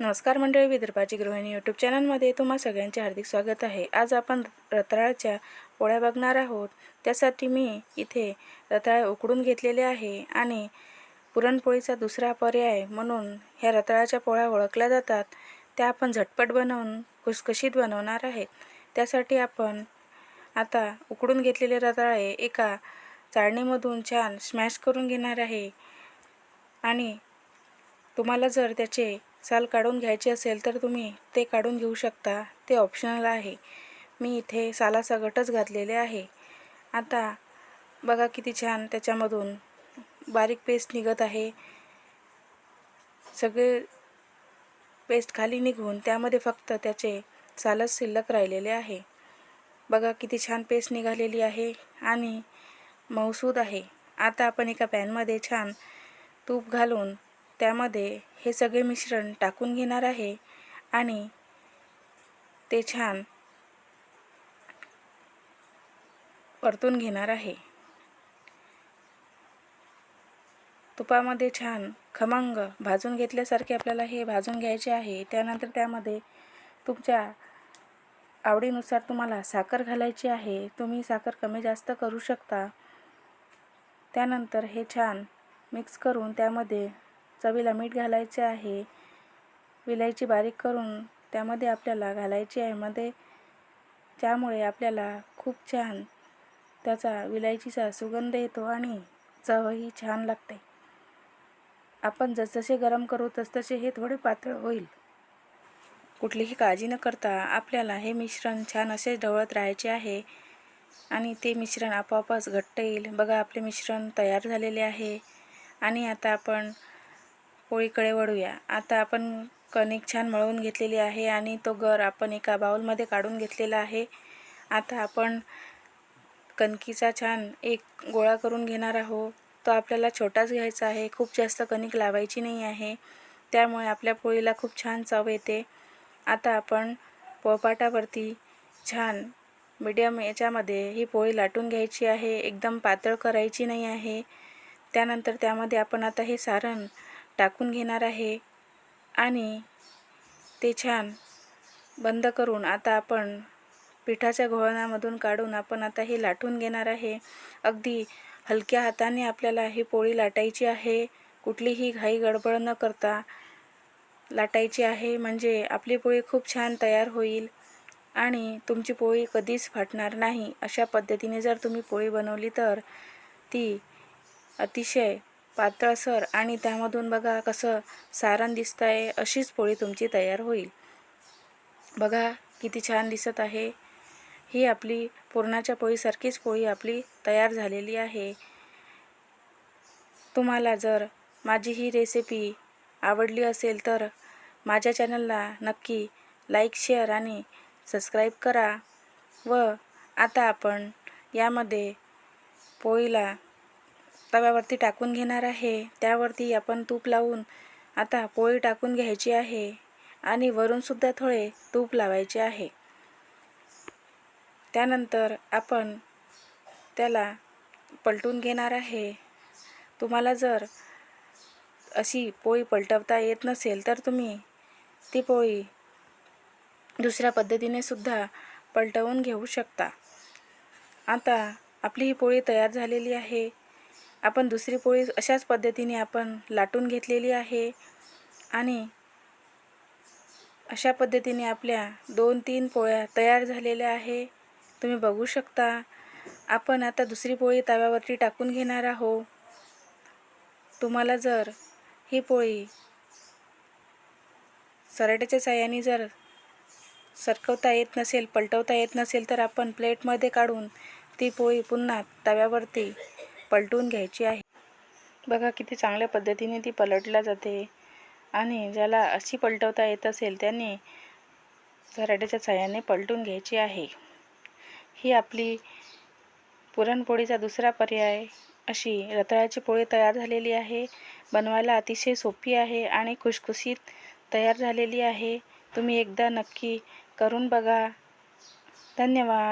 नमस्कार मंडळी विदर्भाची गृहिणी यूट्यूब चॅनलमध्ये तुम्हा सगळ्यांचे हार्दिक स्वागत आहे. आज आपण रताळाच्या पोळ्या बघणार आहोत. त्यासाठी मी इथे रताळे उकडून घेतलेले आहे आणि पुरणपोळीचा दुसरा पर्याय म्हणून ह्या रताळाच्या पोळ्या ओळखल्या जातात. त्या आपण झटपट बनवून खुसखुशीत बनवणार आहेत. त्यासाठी आपण आता उकडून घेतलेले रताळे एका चाळणीमधून छान स्मॅश करून घेणार आहे. आणि तुम्हाला जर त्याचे साल काढून घ्यायची असेल तर तुम्ही ते काढून घेऊ शकता. ते ऑप्शनल आहे. मी इथे सालासगटच घातलेले आहे. आता बघा किती छान त्याच्यामधून बारीक पेस्ट निघत आहे. सगळे पेस्ट खाली निघून त्यामध्ये फक्त त्याचे सालच शिल्लक राहिलेले आहे. बघा किती छान पेस्ट निघालेली आहे आणि मऊसूद आहे. आता आपण एका पॅनमध्ये छान तूप घालून त्यामध्ये हे सगळे मिश्रण टाकून घेणार आहे आणि ते छान परतून घेणार आहे. तुपामध्ये छान खमंग भाजून घेतल्यासारखे आपल्याला हे भाजून घ्यायचे आहे. त्यानंतर त्यामध्ये तुमच्या आवडीनुसार तुम्हाला साखर घालायची आहे. तुम्ही साखर कमी जास्त करू शकता. त्यानंतर हे छान मिक्स करून त्यामध्ये चवीला मीठ घालायचे आहे. विलायची बारीक करून त्यामध्ये आपल्याला घालायची आहे. मध्ये त्यामुळे आपल्याला खूप छान त्याचा विलायचीचा सुगंध येतो आणि चवही छान लागते. आपण जसजसे गरम करू तसतसे हे थोडे पातळ होईल. कुठलीही काळजी न करता आपल्याला हे मिश्रण छान असेच ढवळत राहायचे आहे आणि ते मिश्रण आपोआपच घट्ट येईल. बघा आपले मिश्रण तयार झालेले आहे. आणि आता आपण पोळीकडे वळूया. आता आपण कणिक छान मळवून घेतलेली आहे आणि तो गर आपण एका बाउलमध्ये काढून घेतलेला आहे. आता आपण कणकीचा छान एक गोळा करून घेणार आहोत. तो आपल्याला छोटाच घ्यायचा आहे. खूप जास्त कणिक लावायची नाही आहे. त्यामुळे आपल्या पोळीला खूप छान चव येते. आता आपण पोपाटावरती छान मीडियम याच्यामध्ये ही पोळी लाटून घ्यायची आहे. एकदम पातळ करायची नाही आहे. त्यानंतर त्यामध्ये आपण आता हे सारण टाकून घेणार आहे. आणि ते छान बंद करून आता आपण पिठाच्या घोळणामधून काढून आपण आता हे लाटून घेणार आहे. अगदी हलक्या हाताने आपल्याला ही पोळी लाटायची आहे. कुठलीही घाई गडबड न करता लाटायची आहे. म्हणजे आपली पोळी खूप छान तयार होईल. आणि तुमची पोळी कधीच फाटणार नाही. अशा पद्धतीने जर तुम्ही पोळी बनवली तर ती अतिशय पातळसर आणि त्यामधून बघा कसं सारण दिसतं आहे अशीच पोळी तुमची तयार होईल. बघा किती छान दिसत आहे. ही आपली पुरणाच्या पोळीसारखीच पोळी आपली तयार झालेली आहे. तुम्हाला जर माझी ही रेसिपी आवडली असेल तर माझ्या चॅनलला नक्की लाईक शेअर आणि सबस्क्राईब करा. व आता आपण यामध्ये पोळीला तव्यावरती टाकून घेणार आहे. त्यावरती आपण तूप लावून आता पोळी टाकून घ्यायची आहे आणि वरूनसुद्धा थोडे तूप लावायचे आहे. त्यानंतर आपण त्याला पलटून घेणार आहे. तुम्हाला जर अशी पोळी पलटवता येत नसेल तर तुम्ही ती पोळी दुसऱ्या पद्धतीने सुद्धा पलटवून घेऊ शकता. आता आपली ही पोळी तयार झालेली आहे. आपण दुसरी पोळी अशाच पद्धतीने आपण लाटून घेतलेली आहे आणि अशा पद्धतीने आपल्या दोन तीन पोळ्या तयार झालेल्या आहे. तुम्ही बघू शकता आपण आता दुसरी पोळी तव्यावरती टाकून घेणार आहोत. तुम्हाला जर ही पोळी सराट्याच्या साह्याने जर सरकवता येत नसेल पलटवता येत नसेल तर आपण प्लेटमध्ये काढून ती पोळी पुन्हा तव्यावरती पलटून घ्यायची आहे. बघा किती चांगल्या पद्धतीने ती पलटल्या जाते. आणि ज्याला अशी पलटवता येत असेल त्याने झराट्याच्या साह्याने पलटून घ्यायची आहे. ही आपली पुरणपोळीचा दुसरा पर्याय. अशी रताळ्याची पोळी तयार झालेली आहे. बनवायला अतिशय सोपी आहे आणि खुशखुशीत तयार झालेली आहे. तुम्ही एकदा नक्की करून बघा. धन्यवाद.